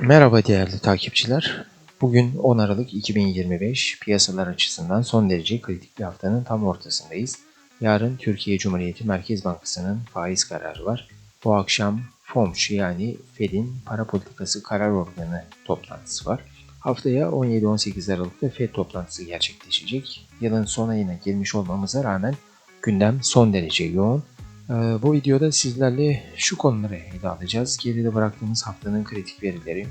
Merhaba değerli takipçiler. Bugün 10 Aralık 2025 piyasalar açısından son derece kritik bir haftanın tam ortasındayız. Yarın Türkiye Cumhuriyeti Merkez Bankası'nın faiz kararı var. Bu akşam FOMC yani Fed'in para politikası karar organı toplantısı var. Haftaya 17-18 Aralık'ta Fed toplantısı gerçekleşecek. Yılın son ayına girmiş olmamıza rağmen gündem son derece yoğun. Ee, Bu videoda sizlerle şu konuları ele alacağız. Geride bıraktığımız haftanın kritik verileri,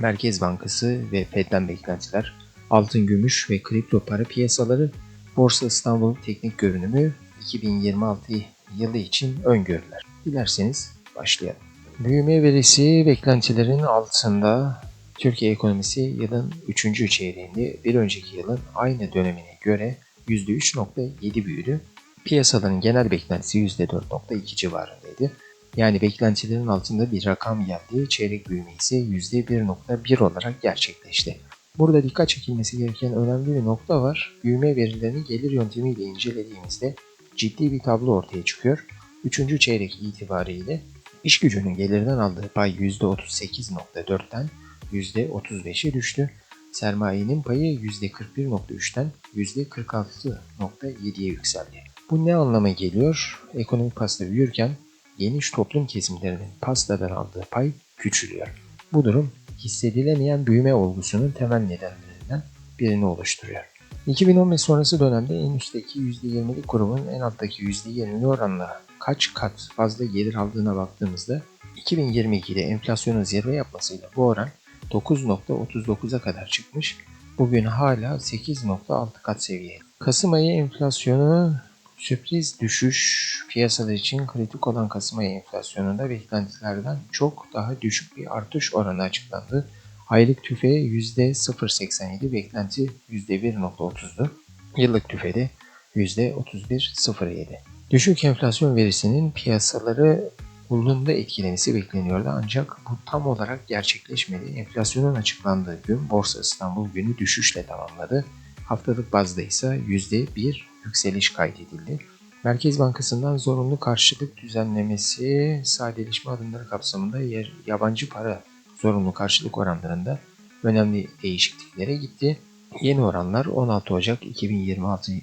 Merkez Bankası ve Fed'den beklentiler, altın, gümüş ve kripto para piyasaları, Borsa İstanbul teknik görünümü, 2026 yılı için öngörüler. Dilerseniz başlayalım. Büyüme verisi beklentilerin altında Türkiye ekonomisi yılın 3. çeyreğinde bir önceki yılın aynı dönemine göre %3.7 büyüdü. Piyasaların genel beklentisi %4.2 civarındaydı. Yani beklentilerin altında bir rakam geldi. Çeyrek büyüme ise %1.1 olarak gerçekleşti. Burada dikkat çekilmesi gereken önemli bir nokta var. Büyüme verilerini gelir yöntemiyle incelediğimizde ciddi bir tablo ortaya çıkıyor. Üçüncü çeyrek itibariyle iş gücünün gelirden aldığı pay %38.4'ten %35'e düştü. Sermayenin payı %41.3'ten %46.7'ye yükseldi. Bu ne anlama geliyor? Ekonomik pasta büyürken geniş toplum kesimlerinin pastadan aldığı pay küçülüyor. Bu durum hissedilemeyen büyüme olgusunun temel nedenlerinden birini oluşturuyor. 2015 sonrası dönemde en üstteki %20'lik grubun en alttaki %20'li oranla kaç kat fazla gelir aldığına baktığımızda 2022'de enflasyonun zirve yapmasıyla bu oran 9.39'a kadar çıkmış. Bugün hala 8.6 kat seviye. Kasım ayı enflasyonu sürpriz düşüş piyasalar için kritik olan Kasım ayı enflasyonunda beklentilerden çok daha düşük bir artış oranı açıklandı. Aylık tüfe %0.87, beklenti %1.30'du. Yıllık tüfede %31.07. Düşük enflasyon verisinin piyasaları olumlu etkilemesi bekleniyordu ancak bu tam olarak gerçekleşmedi. Enflasyonun açıklandığı gün Borsa İstanbul günü düşüşle tamamladı. Haftalık bazda ise %1 yükseliş kaydedildi. Merkez Bankası'ndan zorunlu karşılık düzenlemesi sadeleşme adımları kapsamında yer, yabancı para zorunlu karşılık oranlarında önemli değişikliklere gitti. Yeni oranlar 16 Ocak 2026 e,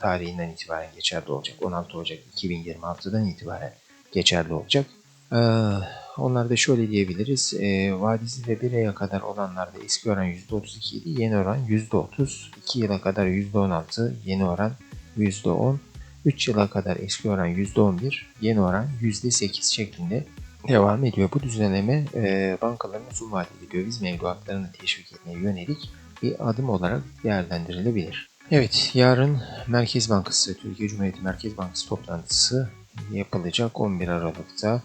tarihinden itibaren geçerli olacak. 16 Ocak 2026'dan itibaren geçerli olacak. Ee, onlar da şöyle diyebiliriz. E, vadisi ve 1 aya kadar olanlarda eski oran %32 idi. Yeni oran %30. 2 yıla kadar %16. Yeni oran %10. 3 yıla kadar eski oran %11. Yeni oran %8 şeklinde devam ediyor. Bu düzenleme e, bankaların uzun vadeli döviz mevduatlarını teşvik etmeye yönelik bir adım olarak değerlendirilebilir. Evet, yarın Merkez Bankası, Türkiye Cumhuriyeti Merkez Bankası toplantısı yapılacak 11 Aralık'ta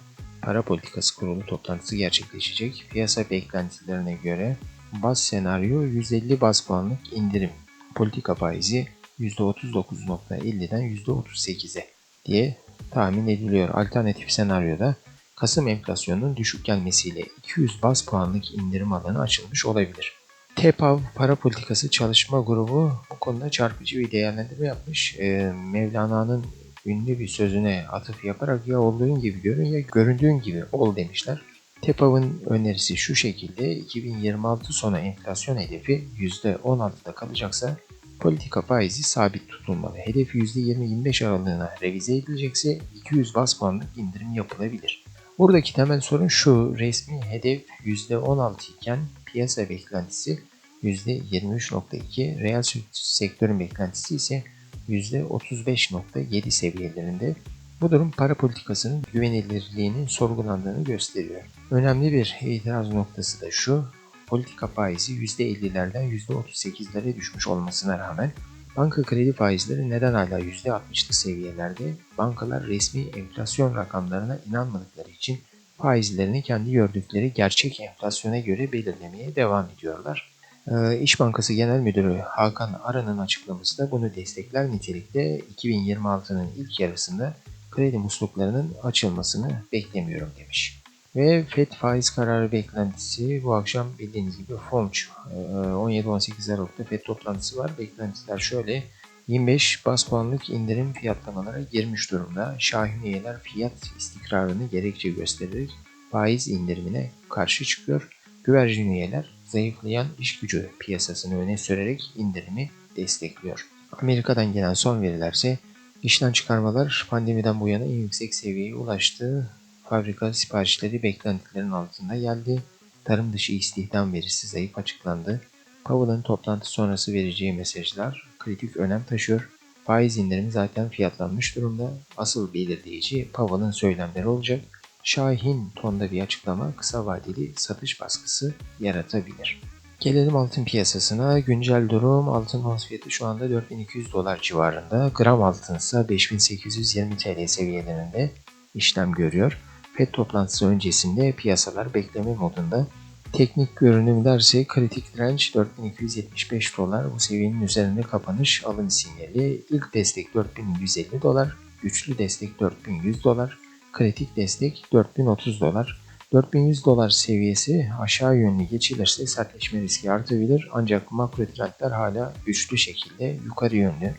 para politikası kurulu toplantısı gerçekleşecek. Piyasa beklentilerine göre baz senaryo 150 baz puanlık indirim. Politika faizi %39.50'den %38'e diye tahmin ediliyor. Alternatif senaryoda Kasım enflasyonunun düşük gelmesiyle 200 baz puanlık indirim alanı açılmış olabilir. TEPAV Para Politikası Çalışma Grubu bu konuda çarpıcı bir değerlendirme yapmış. Ee, Mevlana'nın ünlü bir sözüne atıf yaparak ya olduğun gibi görün ya göründüğün gibi ol demişler. TEPAV'ın önerisi şu şekilde 2026 sonu enflasyon hedefi %16'da kalacaksa politika faizi sabit tutulmalı. Hedef %20-25 aralığına revize edilecekse 200 bas puanlık indirim yapılabilir. Buradaki temel sorun şu resmi hedef %16 iken piyasa beklentisi %23.2, reel sektörün beklentisi ise %35.7 seviyelerinde. Bu durum para politikasının güvenilirliğinin sorgulandığını gösteriyor. Önemli bir itiraz noktası da şu, politika faizi %50'lerden %38'lere düşmüş olmasına rağmen banka kredi faizleri neden hala %60'lı seviyelerde? Bankalar resmi enflasyon rakamlarına inanmadıkları için faizlerini kendi gördükleri gerçek enflasyona göre belirlemeye devam ediyorlar. Ee, İş Bankası Genel Müdürü Hakan Aran'ın açıklaması da bunu destekler nitelikte 2026'nın ilk yarısında kredi musluklarının açılmasını beklemiyorum demiş. Ve FED faiz kararı beklentisi bu akşam bildiğiniz gibi FOMC 17-18 Aralık'ta FED toplantısı var. Beklentiler şöyle 25 bas puanlık indirim fiyatlamalara girmiş durumda. Şahin üyeler fiyat istikrarını gerekçe göstererek faiz indirimine karşı çıkıyor. Güvercin üyeler zayıflayan iş gücü piyasasını öne sürerek indirimi destekliyor. Amerika'dan gelen son verilerse işten çıkarmalar pandemiden bu yana en yüksek seviyeye ulaştı. Fabrika siparişleri beklentilerin altında geldi. Tarım dışı istihdam verisi zayıf açıklandı. Powell'ın toplantı sonrası vereceği mesajlar kritik önem taşıyor. Faiz indirimi zaten fiyatlanmış durumda. Asıl belirleyici Powell'ın söylemleri olacak. Şahin tonda bir açıklama kısa vadeli satış baskısı yaratabilir. Gelelim altın piyasasına. Güncel durum altın ons fiyatı şu anda 4200 dolar civarında. Gram altın ise 5820 TL seviyelerinde işlem görüyor. FED toplantısı öncesinde piyasalar bekleme modunda. Teknik görünüm derse kritik direnç 4275 dolar. Bu seviyenin üzerinde kapanış alım sinyali. İlk destek 4150 dolar. Güçlü destek 4100 dolar. Kritik destek 4030 dolar. 4100 dolar seviyesi aşağı yönlü geçilirse sertleşme riski artabilir ancak makro trendler hala güçlü şekilde yukarı yönlü.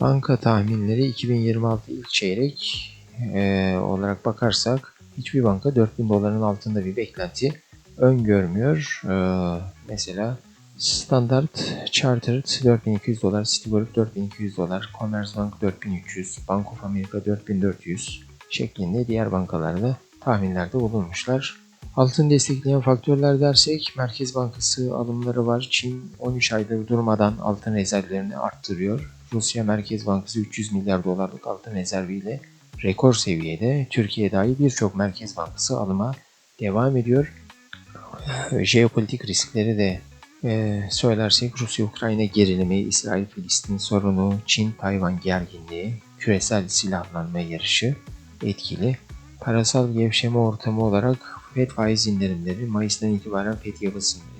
Banka tahminleri 2026 ilk çeyrek e, olarak bakarsak hiçbir banka 4000 doların altında bir beklenti öngörmüyor. E, mesela Standard Chartered 4200 dolar, Citigroup 4200 dolar, Commerzbank 4300, Bank of America 4400 şeklinde diğer bankalarda tahminlerde bulunmuşlar. Altın destekleyen faktörler dersek Merkez Bankası alımları var. Çin 13 aydır durmadan altın rezervlerini arttırıyor. Rusya Merkez Bankası 300 milyar dolarlık altın rezerviyle rekor seviyede. Türkiye dahil birçok Merkez Bankası alıma devam ediyor. Jeopolitik riskleri de e, söylersek Rusya-Ukrayna gerilimi, İsrail-Filistin sorunu, Çin-Tayvan gerginliği, küresel silahlanma yarışı etkili. Parasal gevşeme ortamı olarak FED faiz indirimleri Mayıs'tan itibaren FED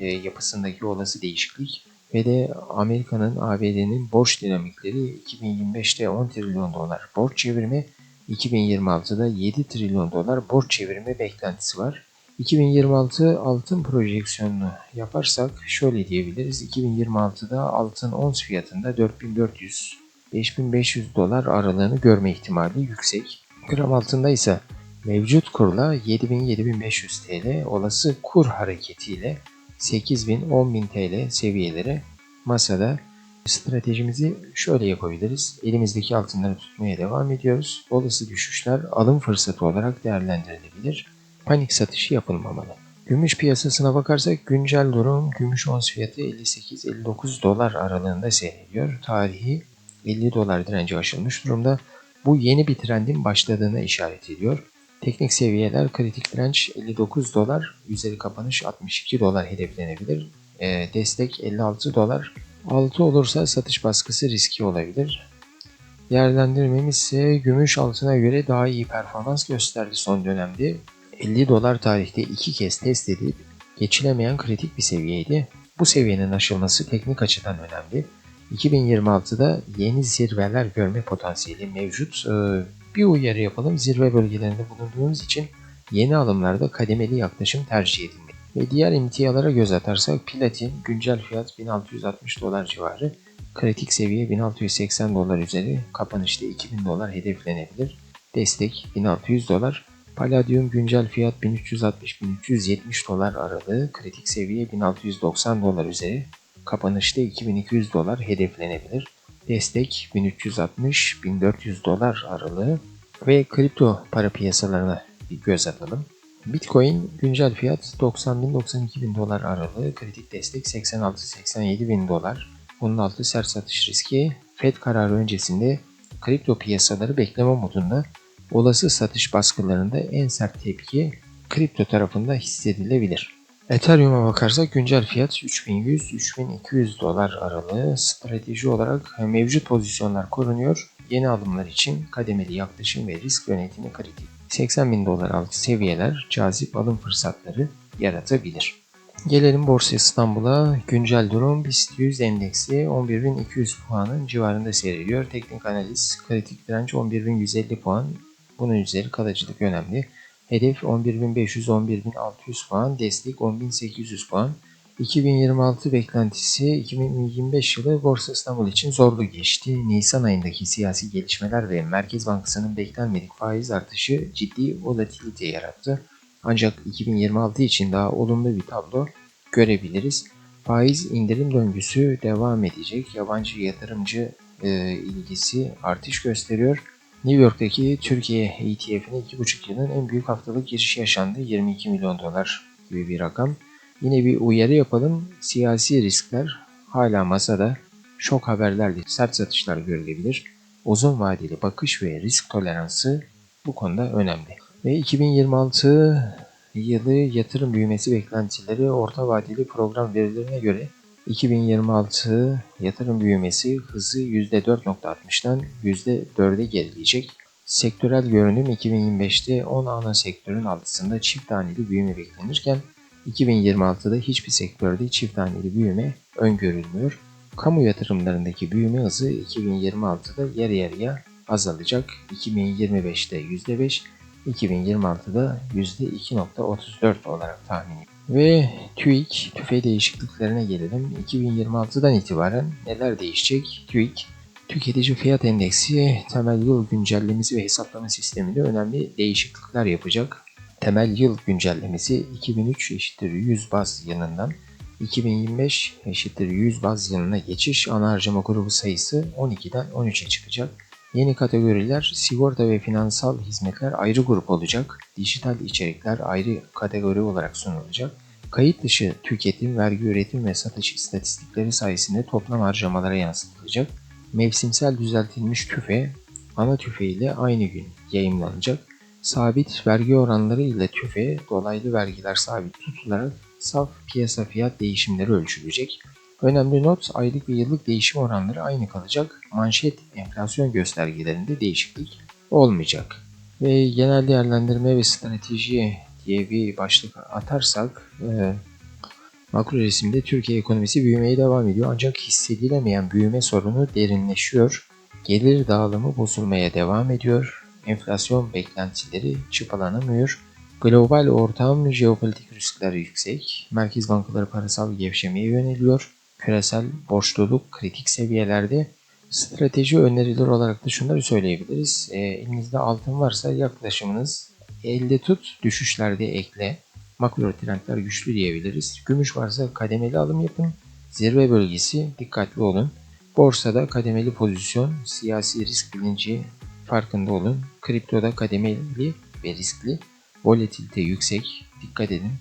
e, yapısındaki olası değişiklik ve de Amerika'nın ABD'nin borç dinamikleri 2025'te 10 trilyon dolar borç çevirme, 2026'da 7 trilyon dolar borç çevirme beklentisi var. 2026 altın projeksiyonunu yaparsak şöyle diyebiliriz. 2026'da altın ons fiyatında 4400-5500 dolar aralığını görme ihtimali yüksek. Gram altında ise mevcut kurla 7000-7500 TL olası kur hareketiyle 8000-10000 TL seviyeleri masada stratejimizi şöyle yapabiliriz. Elimizdeki altınları tutmaya devam ediyoruz. Olası düşüşler alım fırsatı olarak değerlendirilebilir. Panik satışı yapılmamalı. Gümüş piyasasına bakarsak güncel durum gümüş ons fiyatı 58-59 dolar aralığında seyrediyor. Tarihi 50 dolar direnci aşılmış durumda. Bu yeni bir trendin başladığına işaret ediyor. Teknik seviyeler kritik direnç 59 dolar, üzeri kapanış 62 dolar hedeflenebilir. E, destek 56 dolar. 6 olursa satış baskısı riski olabilir. Değerlendirmemiz ise gümüş altına göre daha iyi performans gösterdi son dönemde. 50 dolar tarihte iki kez test edilip geçilemeyen kritik bir seviyeydi. Bu seviyenin aşılması teknik açıdan önemli. 2026'da yeni zirveler görme potansiyeli mevcut. Ee, bir uyarı yapalım. Zirve bölgelerinde bulunduğumuz için yeni alımlarda kademeli yaklaşım tercih edilmeli. Ve diğer emtialara göz atarsak platin güncel fiyat 1660 dolar civarı. Kritik seviye 1680 dolar üzeri. Kapanışta 2000 dolar hedeflenebilir. Destek 1600 dolar. Palladium güncel fiyat 1360-1370 dolar aralığı. Kritik seviye 1690 dolar üzeri. Kapanışta 2200 dolar hedeflenebilir. Destek 1360-1400 dolar aralığı ve kripto para piyasalarına bir göz atalım. Bitcoin güncel fiyat 90.000-92 bin dolar aralığı, kritik destek 86-87 bin dolar. Bunun altı sert satış riski. Fed kararı öncesinde kripto piyasaları bekleme modunda olası satış baskılarında en sert tepki kripto tarafında hissedilebilir. Ethereum'a bakarsak güncel fiyat 3100-3200 dolar aralığı strateji olarak mevcut pozisyonlar korunuyor. Yeni alımlar için kademeli yaklaşım ve risk yönetimi kritik. 80 bin dolar altı seviyeler cazip alım fırsatları yaratabilir. Gelelim Borsa İstanbul'a. Güncel durum BIST 100 endeksi 11.200 puanın civarında seyrediyor. Teknik analiz kritik direnç 11.150 puan. Bunun üzeri kalıcılık önemli. Hedef 11.500-11.600 puan, destek 10.800 puan. 2026 beklentisi 2025 yılı Borsa İstanbul için zorlu geçti. Nisan ayındaki siyasi gelişmeler ve Merkez Bankası'nın beklenmedik faiz artışı ciddi volatilite yarattı. Ancak 2026 için daha olumlu bir tablo görebiliriz. Faiz indirim döngüsü devam edecek. Yabancı yatırımcı e, ilgisi artış gösteriyor. New York'taki Türkiye ETF'ine 2,5 yılın en büyük haftalık girişi yaşandı. 22 milyon dolar gibi bir rakam. Yine bir uyarı yapalım. Siyasi riskler hala masada. Şok haberlerle sert satışlar görülebilir. Uzun vadeli bakış ve risk toleransı bu konuda önemli. Ve 2026 yılı yatırım büyümesi beklentileri orta vadeli program verilerine göre 2026 yatırım büyümesi hızı %4.60'dan %4'e gerileyecek. Sektörel görünüm 2025'te 10 ana sektörün altısında çift taneli büyüme beklenirken 2026'da hiçbir sektörde çift taneli büyüme öngörülmüyor. Kamu yatırımlarındaki büyüme hızı 2026'da yarı yarıya azalacak. 2025'te %5, 2026'da %2.34 olarak tahmin. Ve TÜİK, tüfe değişikliklerine gelelim. 2026'dan itibaren neler değişecek? TÜİK, tüketici fiyat endeksi temel yıl güncellemesi ve hesaplama sisteminde önemli değişiklikler yapacak. Temel yıl güncellemesi 2003 eşittir 100 baz yılından 2025 eşittir 100 baz yılına geçiş ana harcama grubu sayısı 12'den 13'e çıkacak. Yeni kategoriler sigorta ve finansal hizmetler ayrı grup olacak. Dijital içerikler ayrı kategori olarak sunulacak. Kayıt dışı tüketim, vergi üretim ve satış istatistikleri sayesinde toplam harcamalara yansıtılacak. Mevsimsel düzeltilmiş tüfe ana tüfe ile aynı gün yayımlanacak. Sabit vergi oranları ile tüfe dolaylı vergiler sabit tutularak saf piyasa fiyat değişimleri ölçülecek. Önemli not aylık ve yıllık değişim oranları aynı kalacak. Manşet enflasyon göstergelerinde değişiklik olmayacak. Ve genel değerlendirme ve strateji diye bir başlık atarsak e, makro resimde Türkiye ekonomisi büyümeye devam ediyor ancak hissedilemeyen büyüme sorunu derinleşiyor. Gelir dağılımı bozulmaya devam ediyor. Enflasyon beklentileri çıpalanamıyor. Global ortam jeopolitik riskler yüksek. Merkez bankaları parasal gevşemeye yöneliyor küresel borçluluk kritik seviyelerde. Strateji önerileri olarak da şunları söyleyebiliriz. E, elinizde altın varsa yaklaşımınız elde tut, düşüşlerde ekle. Makro trendler güçlü diyebiliriz. Gümüş varsa kademeli alım yapın. Zirve bölgesi dikkatli olun. Borsada kademeli pozisyon, siyasi risk bilinci farkında olun. Kriptoda kademeli ve riskli. Volatilite yüksek, dikkat edin.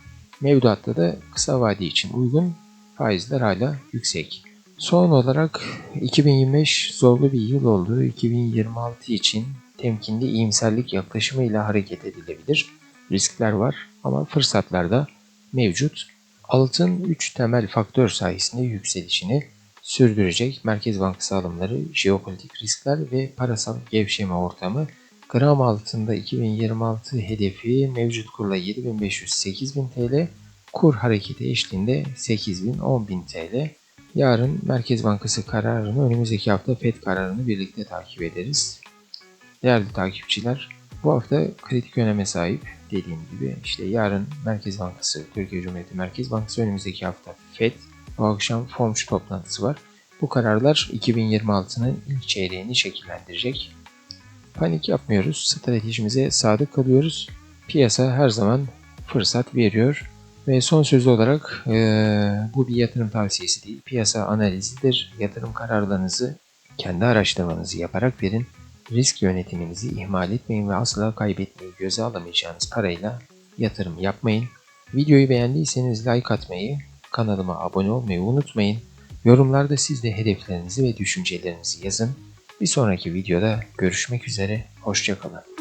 Mevduatta da kısa vade için uygun faizler hala yüksek. Son olarak 2025 zorlu bir yıl oldu. 2026 için temkinli iyimserlik yaklaşımıyla hareket edilebilir. Riskler var ama fırsatlar da mevcut. Altın 3 temel faktör sayesinde yükselişini sürdürecek. Merkez Bankası alımları, jeopolitik riskler ve parasal gevşeme ortamı. Gram altında 2026 hedefi mevcut kurla 7500-8000 TL, Kur hareketi eşliğinde 8000-10000 TL. Yarın Merkez Bankası kararını, önümüzdeki hafta FED kararını birlikte takip ederiz. Değerli takipçiler, bu hafta kritik öneme sahip dediğim gibi işte yarın Merkez Bankası, Türkiye Cumhuriyeti Merkez Bankası önümüzdeki hafta FED, bu akşam FOMC toplantısı var. Bu kararlar 2026'nın ilk çeyreğini şekillendirecek. Panik yapmıyoruz, stratejimize sadık kalıyoruz. Piyasa her zaman fırsat veriyor. Ve son söz olarak e, bu bir yatırım tavsiyesi değil, piyasa analizidir. Yatırım kararlarınızı kendi araştırmanızı yaparak verin. Risk yönetiminizi ihmal etmeyin ve asla kaybetmeyi göze alamayacağınız parayla yatırım yapmayın. Videoyu beğendiyseniz like atmayı, kanalıma abone olmayı unutmayın. Yorumlarda siz de hedeflerinizi ve düşüncelerinizi yazın. Bir sonraki videoda görüşmek üzere, hoşçakalın.